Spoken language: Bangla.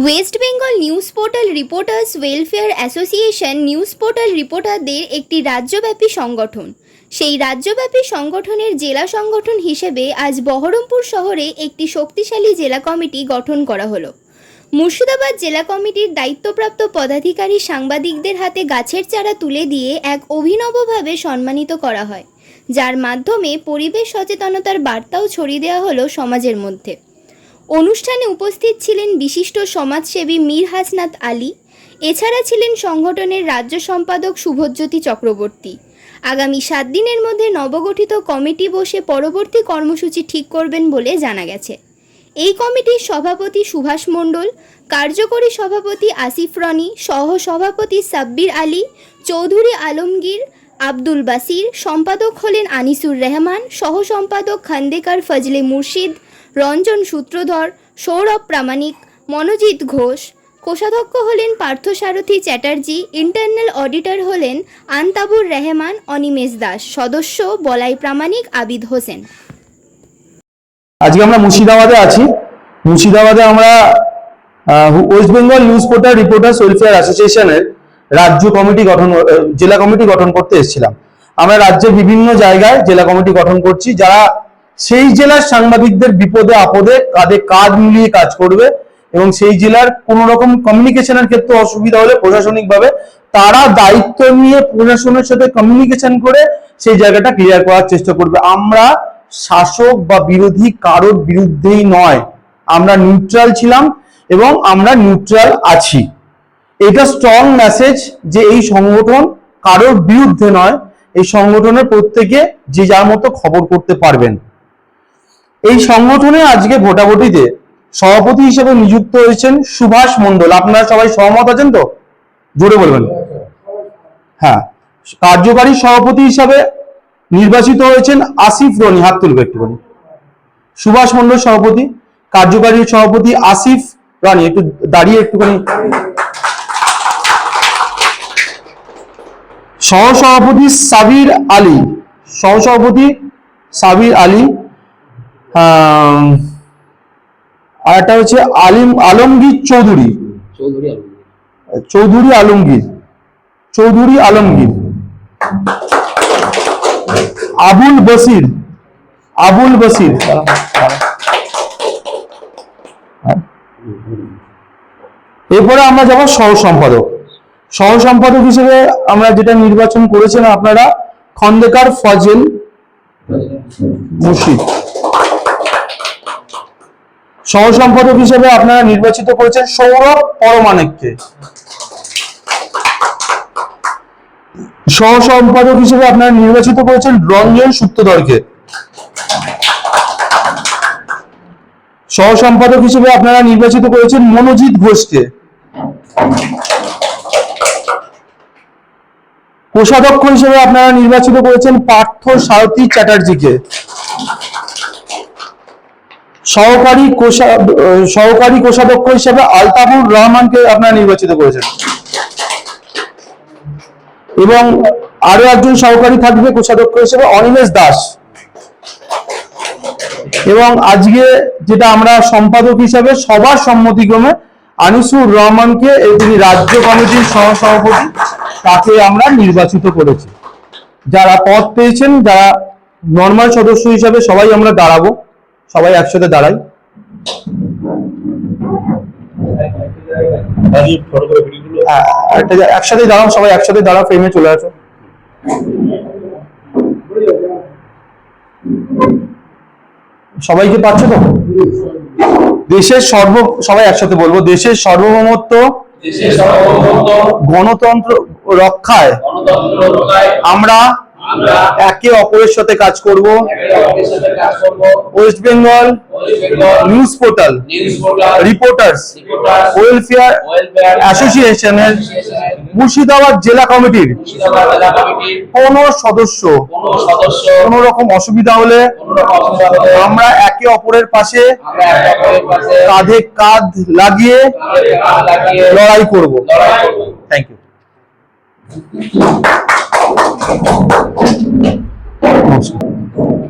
West Bengal news portal reporters welfare association news portal রিপোর্টারদের একটি রাজ্যব্যাপী সংগঠন। সেই রাজ্যব্যাপী সংগঠনের জেলা সংগঠন হিসেবে আজ বহরমপুর শহরে একটি শক্তিশালী জেলা কমিটি গঠন করা হলো। মুর্শিদাবাদ জেলা কমিটির দায়িত্বপ্রাপ্ত পদাধিকারী সাংবাদিকদের হাতে গাছের চারা তুলে দিয়ে এক অভিনবভাবে সম্মানিত করা হয়। যার মাধ্যমে পরিবেশ সচেতনতার বার্তাও ছড়িয়ে দেওয়া হলো সমাজের মধ্যে। অনুষ্ঠানে উপস্থিত ছিলেন বিশিষ্ট সমাজসেবী মীর হাসনাত আলী, এছাড়া ছিলেন সংগঠনের রাজ্য সম্পাদক শুভজ্যোতি চক্রবর্তী। আগামী সাত দিনের মধ্যে নবগঠিত কমিটি বসে পরবর্তী কর্মসূচি ঠিক করবেন বলে জানা গেছে। এই কমিটির সভাপতি সুভাষ মণ্ডল, কার্যকরী সভাপতি আসিফ রনি সহ সভাপতি সাব্বির আলী, চৌধুরী আলমগীর, আব্দুল বাসির, সম্পাদক হলেন আনিসুর রহমান সহ সম্পাদক খান্দেকার ফজলে মুর্শিদ রঞ্জন সূত্রধর, সৌরভ প্রামাণিক, মনোজিৎ ঘোষ, কোষাধ্যক্ষ হলেন পার্থসারথী চ্যাটার্জি, ইন্টারনাল অডিটর হলেন আন্তাবুর রহমান, অনিমেষ দাস, সদস্য বলাই প্রামাণিক আবিদ হোসেন। আজকে আমরা মুর্শিদাবাদে আছি। মুর্শিদাবাদে আমরা West Bengal news portal reporters welfare অ্যাসোসিয়েশনের রাজ্য কমিটি গঠন জেলা কমিটি গঠন করতে এসেছিলাম। আমরা রাজ্যের বিভিন্ন জায়গায় জেলা কমিটি গঠন করছি। যারা সেই জেলার সাংবাদিকদের বিপদে, আপদে কাঁধে কাঁধ মিলিয়ে কাজ করবে এবং সেই জেলার কোন রকম কমিউনিকেশনের ক্ষেত্রে অসুবিধা হলে প্রশাসনিকভাবে তারা দায়িত্ব নিয়ে প্রশাসনের সাথে কমিউনিকেশন করে সেই জায়গাটা ক্লিয়ার করার চেষ্টা করবে। আমরা শাসক বা বিরোধী কারোর বিরুদ্ধেই নয়। আমরা নিউট্রাল ছিলাম এবং আমরা নিউট্রাল আছি। এটা স্ট্রং মেসেজ যে এই সংগঠন কারোর বিরুদ্ধে নয়। এই সংগঠনের প্রত্যেকে যে যার মতো খবর করতে পারবেন। এই সংগঠনে আজকে ভোটাভুটিতে সভাপতি হিসেবে নিযুক্ত হয়েছেন সুভাষ মণ্ডল। আপনারা সবাই সহমত আছেন তো? জোরে বলবেন। হ্যাঁ। কার্যকারী সভাপতি হিসাবে নির্বাচিত হয়েছেন আসিফ রনি। হাত তুলবে একটুখানি। সুভাষ মণ্ডল সভাপতি কার্যকারী সভাপতি আসিফ রানী। একটু দাঁড়িয়ে একটুখানি। সহসভাপতি সাবির আলী। সহসভাপতি সাবির আলী আর একটা হচ্ছে আলিম আলমগীর চৌধুরী। চৌধুরী আলম চৌধুরী আলমগীর। চৌধুরী আলমগীর। আবুল বসির। আবুল বসির। এরপরে আমরা যাব সহ সম্পাদক সহ সম্পাদক হিসেবে আমরা যেটা নির্বাচন করেছেন আপনারা খন্দকার ফজল মুর্শিদ। সহ সম্পাদক হিসেবে আপনারা নির্বাচিত করেছেন সৌরভ পরমাণিককে। সহ সম্পাদক হিসেবে আপনারা নির্বাচিত করেছেন রঞ্জন সূত্রধরকে। সহ সম্পাদক হিসেবে আপনারা নির্বাচিত করেছেন মনোজিৎ ঘোষকে। কোষাধ্যক্ষ হিসেবে আপনারা নির্বাচিত করেছেন পার্থ সারথী চ্যাটার্জিকে। সহকারী কোষা, সহকারী কোষাধ্যক্ষ হিসেবে আলতাফুর রহমানকে আপনারা নির্বাচিত করেছেন। এবং আরও একজন সহকারী থাকবে কোষাধ্যক্ষ হিসেবে অনিমেষ দাস। এবং আজকে যেটা আমরা সম্পাদক হিসাবে সবার সম্মতিক্রমে আনিসুর রহমানকে তিনি রাজ্য কমিটির সহ সভাপতি, তাকে আমরা নির্বাচিত করেছি। যারা পদ পেয়েছেন, যারা নর্মাল সদস্য হিসাবে সবাই আমরা দাঁড়াবো। সবাই একসাথে দাঁড়াই। হ্যাঁ, একসাথে দাঁড়াও সবাই একসাথে দাঁড়াও ফ্রেমে চলে আসো। সবাইকে পাচ্ছ তো? দেশের সর্ব সবাই একসাথে বলব দেশের সার্বভৌমত্ব দেশের গণতন্ত্র রক্ষায় আমরা একে অপরের সাথে কাজ করব। করব। West Bengal news portal reporters reporter welfare অ্যাসোসিয়েশনের মুর্শিদাবাদ জেলা কমিটির কোন সদস্য। কোন রকম অসুবিধা হলে আমরা একে অপরের পাশে কাঁধে কাঁধ লাগিয়ে লড়াই কাঁধ থ্যাংক লড়াই করব লড়াই করব থ্যাংক ইউ নমস্কার